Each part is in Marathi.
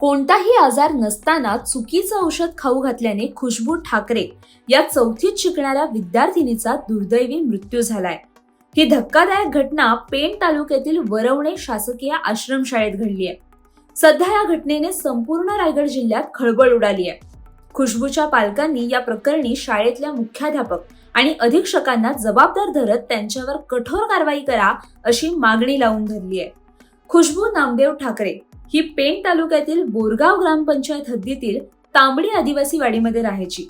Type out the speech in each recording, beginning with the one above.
कोणताही आजार नसताना चुकीचं औषध खाऊ घातल्याने खुशबू ठाकरे या चौथीत शिकणाऱ्या विद्यार्थिनीचा दुर्दैवी मृत्यू झालाय. ही धक्कादायक घटना पेण तालुक्यातील वरवणे शासकीय आश्रमशाळेत घडली आहे. सध्या या घटनेने संपूर्ण रायगड जिल्ह्यात खळबळ उडाली आहे. खुशबूच्या पालकांनी या प्रकरणी शाळेतल्या मुख्याध्यापक आणि अधीक्षकांना जबाबदार धरत त्यांच्यावर कठोर कारवाई करा अशी मागणी लावून धरली आहे. खुशबू नामदेव ठाकरे ही पेण तालुक्यातील बोरगाव ग्रामपंचायत हद्दीतील तांबडी आदिवासी वाडीमध्ये राहायची.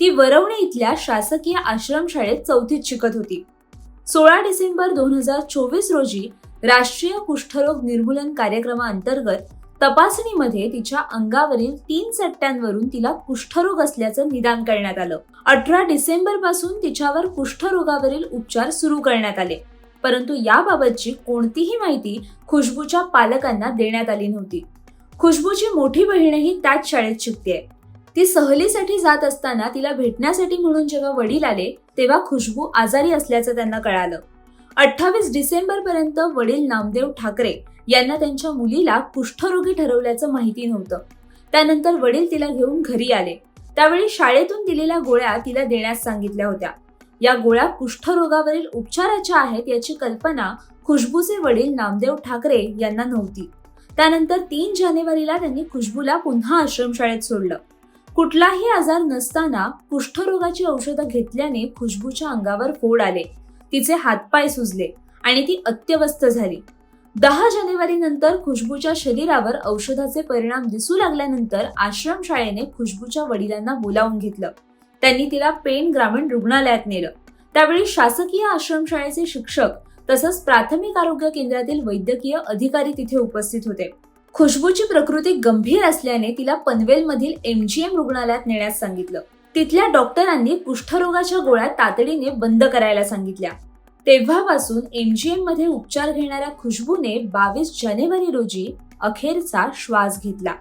ती वरवणे इथल्या शासकीय आश्रमशाळेत चौथीत शिकत होती. सोळा डिसेंबर दोन हजार चोवीस रोजी राष्ट्रीय कुष्ठरोग निर्मूलन कार्यक्रमाअंतर्गत तपासणीमध्ये तिच्या अंगावरील तीन चट्ट्यांवरून तिला कुष्ठरोग असल्याचं निदान करण्यात आलं. अठरा डिसेंबरपासून तिच्यावर कुष्ठरोगावरील उपचार सुरू करण्यात आले. परंतु याबाबतची कोणतीही माहिती खुशबूच्या पालकांना देण्यात आली नव्हती. खुशबूची मोठी बहीणही त्याच शाळेत शिकते ती सहलीसाठी जात असताना तिला भेटण्यासाठी म्हणून जेव्हा वडील आले तेव्हा खुशबू आजारी असल्याचं त्यांना कळालं. अठ्ठावीस डिसेंबर पर्यंत वडील नामदेव ठाकरे यांना त्यांच्या मुलीला कुष्ठरोगी ठरवल्याचं माहिती नव्हतं. त्यानंतर वडील तिला घेऊन घरी आले. त्यावेळी शाळेतून दिलेल्या गोळ्या तिला देण्यास सांगितल्या होत्या. या गोळ्या कुष्ठरोगावरील उपचाराच्या आहेत याची कल्पना खुशबूचे वडील नामदेव ठाकरे यांना नव्हती. त्यानंतर तीन जानेवारीला त्यांनी खुशबूला पुन्हा आश्रमशाळेत सोडलं. कुठलाही आजार नसताना कुष्ठरोगाची औषधं घेतल्याने खुशबूच्या अंगावर फोड आले. तिचे हातपाय सुजले आणि ती अत्यवस्थ झाली. दहा जानेवारी नंतर खुशबूच्या शरीरावर औषधाचे परिणाम दिसू लागल्यानंतर आश्रमशाळेने खुशबूच्या वडिलांना बोलावून घेतलं. त्यांनी तिला पेण ग्रामीण रुग्णालयात नेलं. त्यावेळी शासकीय आश्रमशाळेचे शिक्षक तसंच प्राथमिक आरोग्य केंद्रातील वैद्यकीय अधिकारी तिथे उपस्थित होते. खुशबूची प्रकृती गंभीर असल्याने तिला पनवेलमधील एमजीएम रुग्णालयात नेण्यास सांगितलं. तिथल्या डॉक्टरांनी कुष्ठरोगाच्या गोळ्या तातडीने बंद करायला सांगितल्या. तेव्हापासून एमजीएममध्ये उपचार घेणाऱ्या खुशबूने बावीस जानेवारी रोजी अखेरचा श्वास घेतला.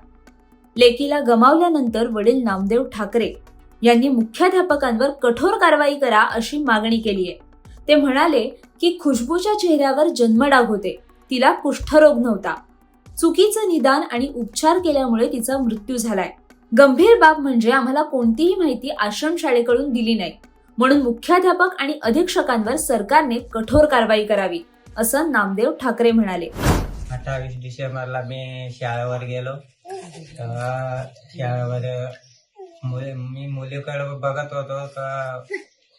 लेकीला गमावल्यानंतर वडील नामदेव ठाकरे यांनी मुख्याध्यापकांवर कठोर कारवाई करा अशी मागणी केली आहे. ते म्हणाले की खुशबूच्या चेहऱ्यावर जन्मडाग होते. तिला कुष्ठरोग नव्हता. चुकीचं निदान आणि उपचार केल्यामुळे तिचा मृत्यू झालाय. गंभीर बाब म्हणजे आम्हाला कोणतीही माहिती आश्रमशाळेकडून दिली नाही. म्हणून मुख्याध्यापक आणि अधीक्षकांवर सरकारने कठोर कारवाई करावी असं नामदेव ठाकरे म्हणाले. अठ्ठावीस डिसेंबरला मी शाळेवर गेलो. शाळेवर मुली मी मुलीकडे बघत होतो तर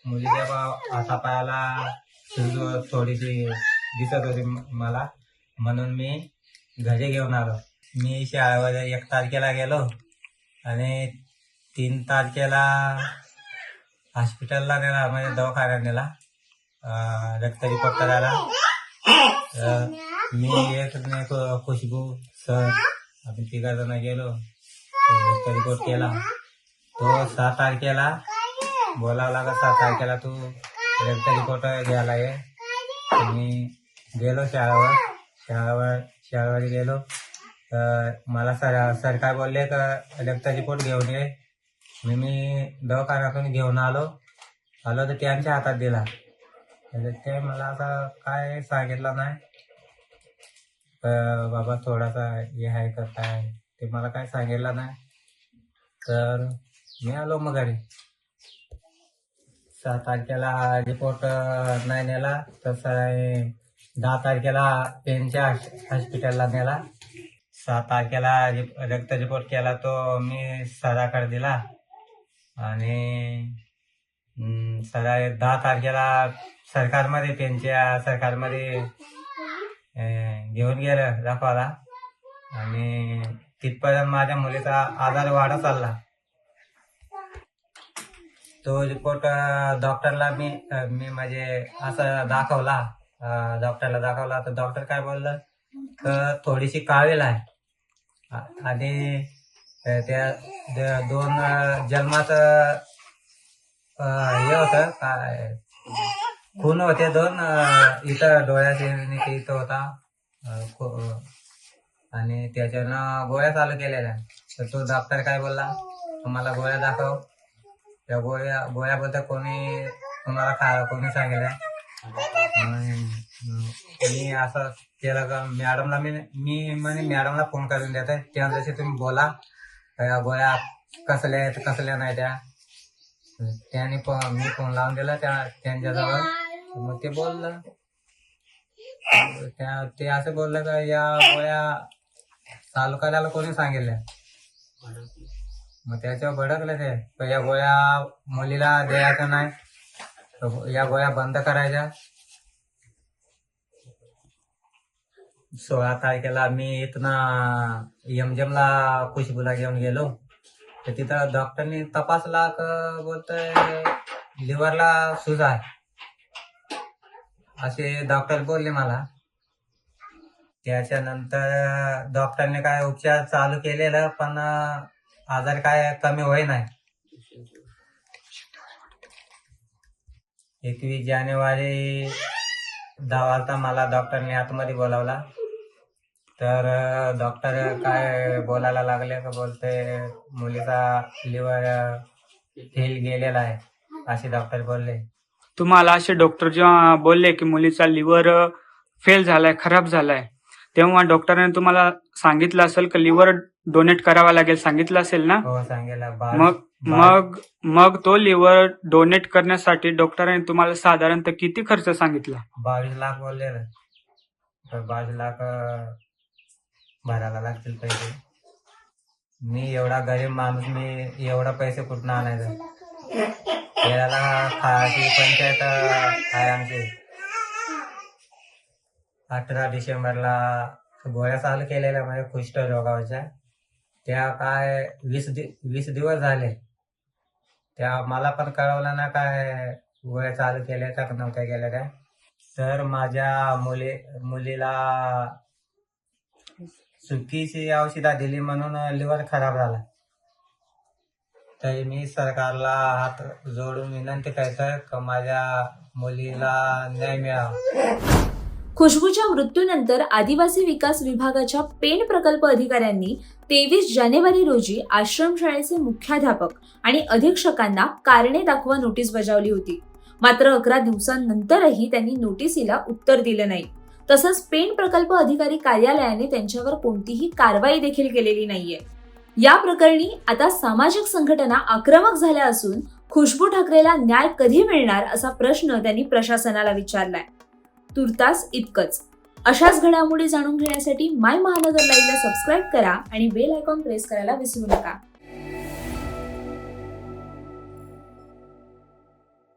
मुलीच्या बा- हातापायाला सूज थोडीशी दिसत होती म- मला. म्हणून मी घरी घेऊन आलो. मी शाळेवर एक तारखेला गेलो आणि तीन तारखेला हॉस्पिटलला नेला म्हणजे दवाखान्यात नेला. अं, रक्त रिपोर्ट करायला. तर मी एक आणि खुशबू सर आम्ही तिघा जण गेलो. रक्त रिपोर्ट केला. तो सहा तारखेला बोलावं लागत सहा तारखेला तू रक्त रिपोर्ट घ्यायला ये. मी गेलो शाळेवर. शाळेवर शाळेवर गेलो. तर मला सर सर काय बोलले का रक्त रिपोर्ट घेऊन ये. मी मी दवाखान्यातून घेऊन आलो. आलो तर त्यांच्या हातात दिला. तर ते मला आता काय सांगितलं नाही. तर बाबा थोडासा हे आहे का काय? ते मला काय सांगितलं नाही. तर मी आलो मग घरी सहा तारखेला रिपोर्ट नाही नेला तसं दहा तारखेला पेनच्या हॉस्पिटलला नेला. सहा तारखेला रिप- रक्त रिपोर्ट केला तो मी सराकडे दिला. आणि सरा दहा तारखेला सरकारमध्ये पेनच्या सरकारमध्ये घेऊन गेलं दाखवायला आणि तिथपर्यंत माझ्या मुलीचा आजार वाढत चालला. तो रिपोर्ट डॉक्टरला मी मी म्हणजे असं दाखवला. डॉक्टरला दाखवला. तर डॉक्टर काय बोललं? तर थोडीशी कावेल आहे. आ- आणि त्या दोन अं, जन्माचं हे होतं काय खून होते दोन इथं डोळ्याचे आणि ते इथं होता. खू- आणि त्याच्यानं गोळ्या चालू केलेल्या. तर तो डॉक्टर काय बोलला? तुम्हाला गोळ्या दाखव. त्या गोळ्या गोळ्याबद्दल कोणी तुम्हाला खा कोणी सांगितलं मी असं त्याला का मॅडमला मी मी म्हणे मॅडमला फोन करून देत आहे. त्या जसे तुम्ही बोला या गोळ्या कसल्या आहेत कसल्या नाही त्या. त्याने मी फोन लावून दिला त्या त्यांच्याजवळ. मग ते बोललं. त्या ते असं बोललं का या गोळ्या तालुकाला कोणी सांगितल्या? मग त्याच्यावर भडकले ते. या गोळ्या मुलीला द्यायचं नाही. तर या गोळ्या बंद करायच्या. सोळा तारखेला मी इथनं यमजमला खुशबूला घेऊन गेलो. तर तिथं डॉक्टरनी तपासला का बोलतोय लिव्हरला सूज आहे. असे डॉक्टर बोलले मला. त्याच्यानंतर डॉक्टरने काय उपचार चालू केलेलं पण आजार काय कमी होय नाही. एकवीस जानेवारी दहा मला डॉक्टरने आतमध्ये बोलावला. तर डॉक्टर काय बोलायला लागले का बोलते मुलीचा लिव्हर फेल गेलेला आहे असे डॉक्टर बोलले. तुम्हाला असे डॉक्टर जेव्हा बोलले की मुलीचा लिव्हर फेल झालाय खराब झालाय तेव्हा डॉक्टरांनी तुम्हाला सांगितलं असेल की लिव्हर डोनेट करावा लागेल सांगितलं असेल ना? हो सांगेला मग मग मग तो लिव्हर डोनेट करण्यासाठी डॉक्टरांनी तुम्हाला साधारणतः किती खर्च सांगितला? बावीस लाख बोलले ना. तर बावीस लाख अं, भरायला लागतील पैसे. मी एवढा गरीब माणूस मी एवढा पैसे कुठनं आणायचं? खायची पंचायत अं, आहे आमची. अठरा डिसेंबरला गोळ्या चालू केलेल्या म्हणजे कुष्ठ रोगावरच्या. त्या काय वीस दि वीस दिवस झाले. त्या मला पण कळवलं ना काय गोळ्या चालू केल्या का नव्हत्या केलं काय. तर माझ्या मुली मुलीला चुकीची औषधा दिली म्हणून लिव्हर खराब झाला. तर मी सरकारला हात जोडून विनंती करतोय का माझ्या मुलीला न्याय मिळावा. खुशबूच्या मृत्यूनंतर आदिवासी विकास विभागाच्या पेन प्रकल्प अधिकाऱ्यांनी तेवीस जानेवारी रोजी आश्रमशाळेचे मुख्याध्यापक आणि अधीक्षकांना कारणे दाखवा नोटीस बजावली होती. मात्र अकरा दिवसांनंतरही त्यांनी नोटिसीला उत्तर दिलं नाही. तसंच पेन प्रकल्प अधिकारी कार्यालयाने त्यांच्यावर कोणतीही कारवाई देखील केलेली नाहीये. या प्रकरणी आता सामाजिक संघटना आक्रमक झाल्या असून खुशबू ठाकरेला न्याय कधी मिळणार असा प्रश्न त्यांनी प्रशासनाला विचारलाय. तुर्तास इतकंच. अशाच घडामोडी जाणून घेण्यासाठी माय महानगर लाईव्हला सबस्क्राईब करा आणि बेल आयकॉन प्रेस करायला विसरू नका.